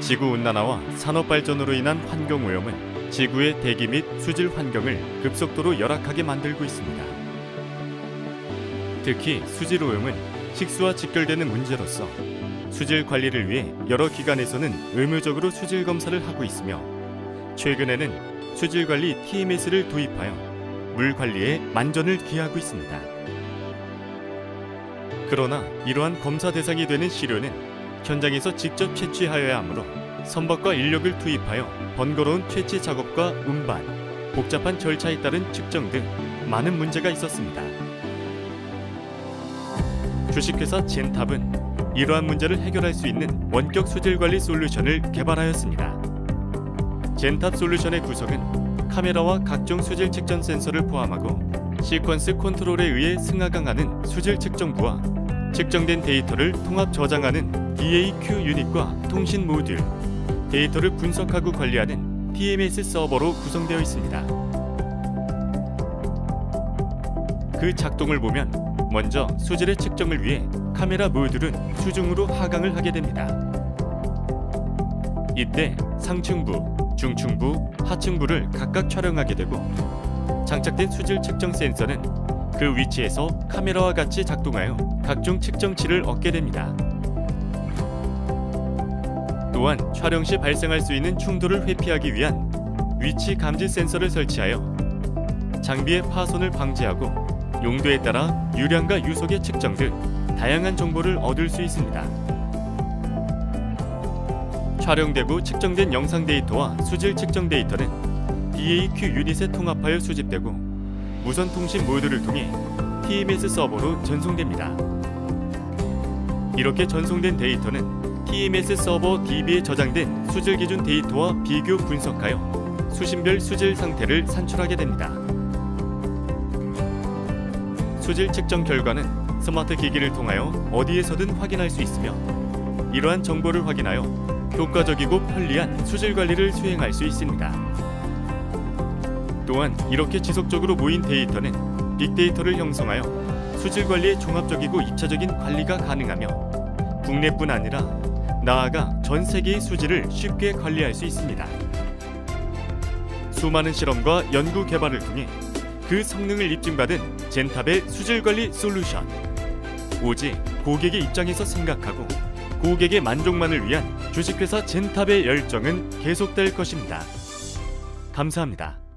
지구 온난화와 산업 발전으로 인한 환경 오염은 지구의 대기 및 수질 환경을 급속도로 열악하게 만들고 있습니다. 특히 수질 오염은 식수와 직결되는 문제로서 수질 관리를 위해 여러 기관에서는 의무적으로 수질 검사를 하고 있으며 최근에는 수질 관리 TMS를 도입하여 물 관리에 만전을 기하고 있습니다. 그러나 이러한 검사 대상이 되는 시료는 현장에서 직접 채취하여야 하므로 선박과 인력을 투입하여 번거로운 채취 작업과 운반, 복잡한 절차에 따른 측정 등 많은 문제가 있었습니다. 주식회사 젠탑은 이러한 문제를 해결할 수 있는 원격 수질 관리 솔루션을 개발하였습니다. 젠탑 솔루션의 구성은 카메라와 각종 수질 측정 센서를 포함하고 시퀀스 컨트롤에 의해 승하강하는 수질 측정부와 측정된 데이터를 통합 저장하는 DAQ 유닛과 통신 모듈, 데이터를 분석하고 관리하는 TMS 서버로 구성되어 있습니다. 그 작동을 보면 먼저 수질의 측정을 위해 카메라 모듈은 수중으로 하강을 하게 됩니다. 이때 상층부, 중층부, 하층부를 각각 촬영하게 되고 장착된 수질 측정 센서는 그 위치에서 카메라와 같이 작동하여 각종 측정치를 얻게 됩니다. 또한 촬영 시 발생할 수 있는 충돌을 회피하기 위한 위치 감지 센서를 설치하여 장비의 파손을 방지하고 용도에 따라 유량과 유속의 측정 등 다양한 정보를 얻을 수 있습니다. 촬영되고 측정된 영상 데이터와 수질 측정 데이터는 DAQ 유닛에 통합하여 수집되고 무선 통신 모듈을 통해 TMS 서버로 전송됩니다. 이렇게 전송된 데이터는 TMS 서버 DB에 저장된 수질 기준 데이터와 비교 분석하여 수신별 수질 상태를 산출하게 됩니다. 수질 측정 결과는 스마트 기기를 통하여 어디에서든 확인할 수 있으며 이러한 정보를 확인하여 효과적이고 편리한 수질 관리를 수행할 수 있습니다. 또한 이렇게 지속적으로 모인 데이터는 빅데이터를 형성하여 수질 관리의 종합적이고 입체적인 관리가 가능하며 국내뿐 아니라 나아가 전 세계의 수질을 쉽게 관리할 수 있습니다. 수많은 실험과 연구 개발을 통해 그 성능을 입증받은 젠탑의 수질 관리 솔루션. 오직 고객의 입장에서 생각하고 고객의 만족만을 위한 주식회사 젠탑의 열정은 계속될 것입니다. 감사합니다.